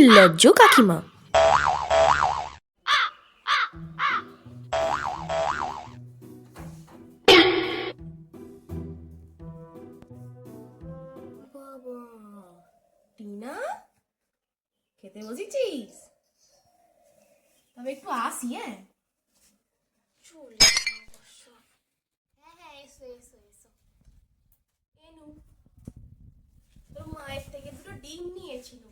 নির্লজ্জ কাকিমা। টিনা? খেতে বসেছিস? তবে একটু আসি হ্যাঁ? হ্যাঁ হ্যাঁ তোর মায়ের থেকে দুটো ডিম নিয়েছিল।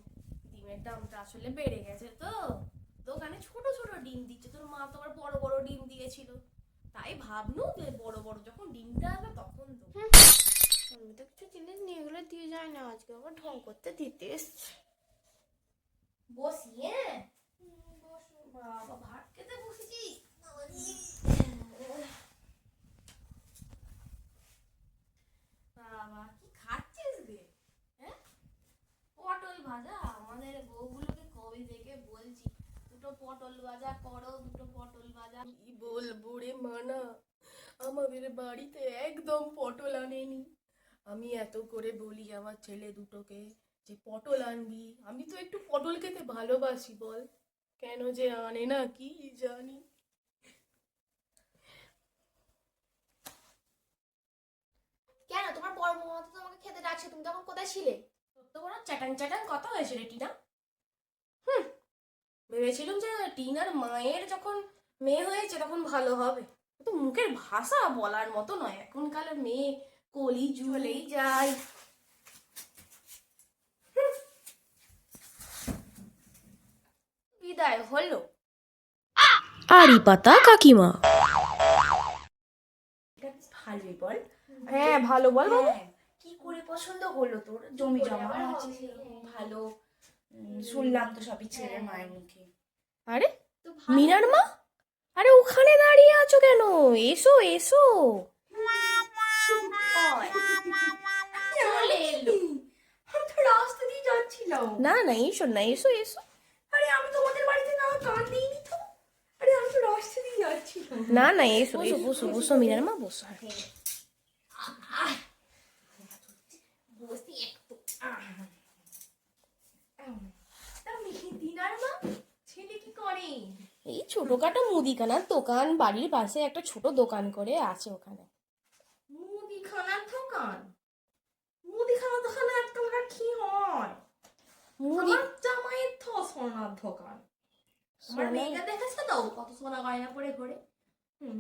ডিমের দামটা আসলে বেড়ে গেছে তো। দোকানে ছোট ছোট ডিম দিচ্ছে। তোর মা তোমার বড় বড় ডিম দিয়েছিল। তাই ভাবনু যে বড় বড় যখন ডিমটা আসবে তখন তো আমি তো কিছু জিনিস নিয়ে গেলে দিয়ে যায় না। আজকে আবার ঢং করতে দিতে এসছে। বসি হ্যাঁ বাবা ভাত খেতে বসেছি বাবা কি খাচ্ছিস রে হ্যাঁ পটল ভাজা আমাদের বউগুলোকে কবে থেকে বলছি দুটো পটল ভাজা করো দুটো পটল ভাজা। কি বলব রে মানা? আমাদের বাড়িতে একদম পটল আনেনি। আমি এত করে বলি আমার ছেলে দুটোকে যে পটল আনবি? আমি তো একটু পটল খেতে ভালোবাসি বল। কেন যে আনে না কি জানি? কেন? তোমার বড় তো তোমাকে খেতে ডাকছে। তুমি তখন কোথায় ছিলে? তো বড় চ্যাটাং চ্যাটাং কথা হয়েছে রে টিনা। ভেবেছিলাম যে টিনার মায়ের যখন মেয়ে হয়েছে তখন ভালো হবে। তো মুখের ভাষা বলার মতো নয়। এখনকার মেয়ে কলি জুলেই যায়। বিদায় হলো। আড়ি পাতা কাকিমা। এটা ভালোই বল? হ্যাঁ ভালো বল হ্যাঁ, কি করে পছন্দ হলো তোর? জমি জমা আছে ভালো শুনলাম তো সবই ছেলের মায়ের মুখে। আরে মিনার মা? আরে ওখানে দাঁড়িয়ে আছো কেন? এসো এসো। না না এসো না এসো এসো। আরে আমি তোমাদের বাড়িতে না কান দিইনি তো? আরে আমি তো রাস্তা দিয়ে যাচ্ছিলাম। না না এসো বসো বসো বসো মিনার মা বসো। বসি একটু তা মিহি দিনার মা ছেলে কি করে এই ছোটখাটো মুদিখানার দোকান বাড়ির পাশে একটা ছোট দোকান করে আছে ওখানে। মুদিখানার দোকান? মুদিখানার দোকানে এতটা কি হয়? মুদি জামাইয়ের তো সোনার দোকান। আমার মেয়েকে দেখেছ তো? কত সোনা গয়না পরে ঘরে।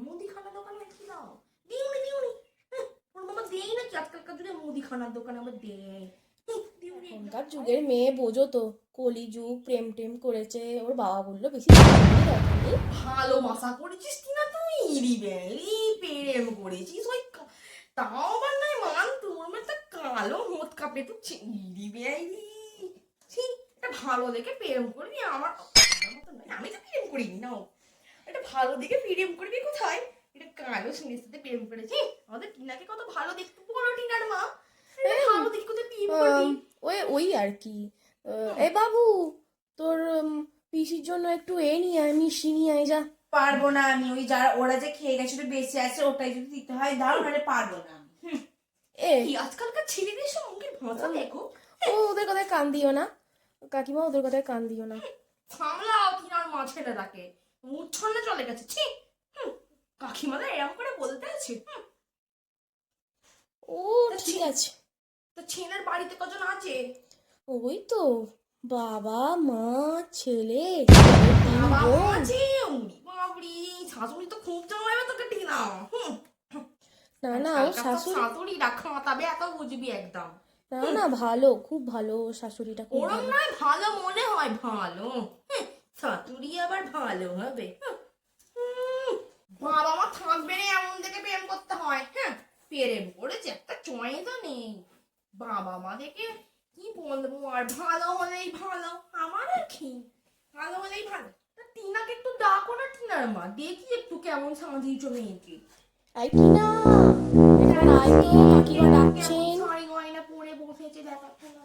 মুদিখানার দোকানে কি দাও? দিউনি দিউনি ওর মামা দেই নাকি? আজকালকার যুগে মুদিখানার দোকানে আমার দেয়। এখনকার যুগের মেয়ে বোঝো তো কলি যুগ প্রেম টেম করেছে। ওর বাবা বলল বেশি নেই। ভালোবাসা করেছিস কিনা তুই? ইরি বেরি প্রেম করেছিস ওই তাও আবার নয় মান তোর মতো কালো হোত কাপড়ে তুই ছি- ইরি বেরি এটা ভালো দেখে প্রেম করবি আমার আমি তো প্রেম করিনি না এটা ভালো দেখে প্রেম করবি কোথায়? এটা কালো সুন্দর সাথে প্রেম করেছি আমাদের টিনাকে কত ভালো দেখতে। বলো টিনার মা এটা ভালো দেখে কোথায় প্রেম করবি? ওই ওই আর কি। এ বাবু তোর পিসির জন্য একটু এ নিয়ে আয় মিষ্টি নিয়ে আয় যা। পারব না আমি ওই যারা ওরা যে খেয়ে গেছিল বেঁচে আছে ওটাই যদি দিতে হয় দাও নাহলে পারব না আমি। এ। কি আজকালকার ছেলেদের সব মুখের ভাষা দেখো ও ওদের কথায় কান দিও না। কাকিমা ওদের কথায় কান দিও না। সামলাও তিনার মা ছেলেটাকে। মুচ্ছন্নে চলে গেছে ছি। হুম, কাকিমাদের এরকম করে বলতে আছে ও ঠিক আছে। তো ছেলের বাড়িতে কজন আছে? ওই তো। বাবা মা ছেলে শাশুড়ি তো খুব তোকে না না ও শাশুড়ি শাশুড়ি রাখা তবে এত বুঝবি একদম। না না ভালো খুব ভালো শাশুড়িটা খুব ওরম ভালো। ভালো মনে হয় ভালো। শাশুড়ি আবার ভালো হবে। বাবা মা থাকবে রে এমন দেখে প্রেম করতে হয়। হ্যাঁ প্রেম করেছে একটা চয়েসও নেই। বাবা মা দেখে কি বলব আর ভালো হলেই ভালো আমার আর কি? ভালো হলেই ভালো। টিনাকে একটু ডাকো না টিনার মা দেখি একটু কেমন সাজিয়েছ মেয়েকে আই কি না এখানে তো কাকিমা ডাকছেন শাড়ি গয়না পরে বসেছে দেখাচ্ছে না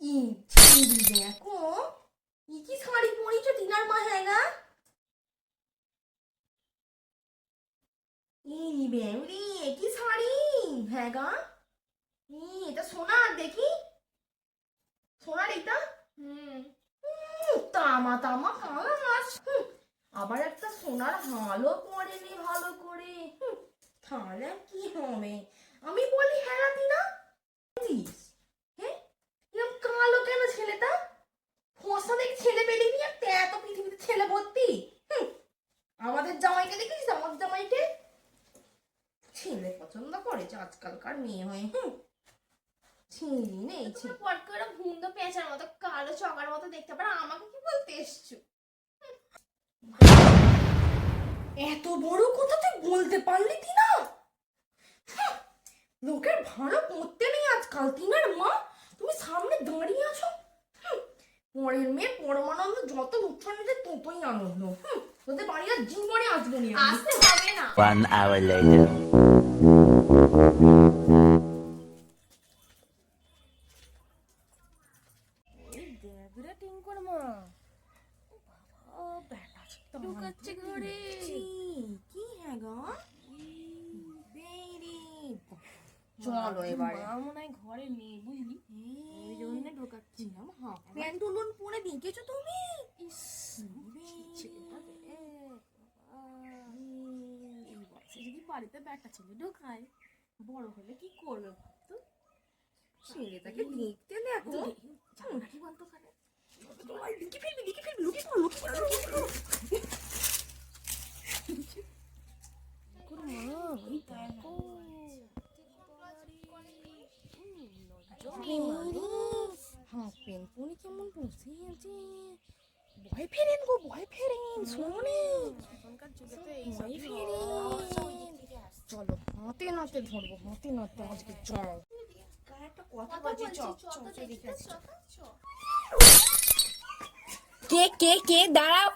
ই দেখো। ই কি শাড়ি পরেছো টিনার মা গা ইরি বেউরি কি শাড়ি? হ্যাঁ গা। এটা সোনা দেখি। সোনার এটা তামা তামা, কালা মাছ। আবার একটা সোনার হালও পড়েনি ভালো করে। তাহলে কি হবে? আমি বলি হ্যাঁ দিনা দিস হ্যাঁ এরকম কালো কেন ছেলেটা ফসা দেখি ছেলে পেলে নিয়ে একটা এত পৃথিবীতে ছেলে ভর্তি হুম, আমাদের জামাইকে দেখিস আমার জামাইকে ছেলে পছন্দ করেছে আজকালকার মেয়ে হয়ে হুম? ছিঁড়ি নেই পট করে ভুন্দ পেঁচার মতো কালো চকার মতো দেখতে পারো আমাকে কি বলতে এসছো? এত বড় কথা তুই বলতে পারলি হাহ, লোকের ভালো পড়তে নেই আজকাল তিনার মা তুমি সামনে দাঁড়িয়ে আছো? হুম, পরের মেয়ে পরমানন্দ যত নিতে ততই আনন্দ হুম, তোদের বাড়ি আর জীবনে আসব নি। আসতে হবে না। দেবরা টিঙ্কর মা। ও বেটা ঢুকাচ্ছে ঘরে। কি হ্যাঁ গো? চলো এবার। মনে হয় ঘরে নেই বুঝলি? এই জন্য ঢোকাচ্ছিলাম হ্যাঁ প্যান্টুলুন পরে দেখেছ তুমি? বয়সে যদি বাড়িতে ব্যাটা ছেলে ঢোকায় বড় হলে কি করবে ভাবতো? ছেলেটাকে দেখতে দেখো কি বলতো খানে লুকি ফেলবি লুকি ফেলবি লুকি পড় লুকি পড় লুকি পড় মা ওই দেখো হাফ প্যান্ট পরে কেমন বসে আছে ভয় ফেরেন গো ভয় ফেরেন শোনে এখনকার যুগে তো ভয় ফেরেন চলো হাতে নাতে ধরবো হাতে নাতে আজকে চল একটা কথা বলছি চ চ চ দেখে আসি কে কে কে? দাঁড়াও।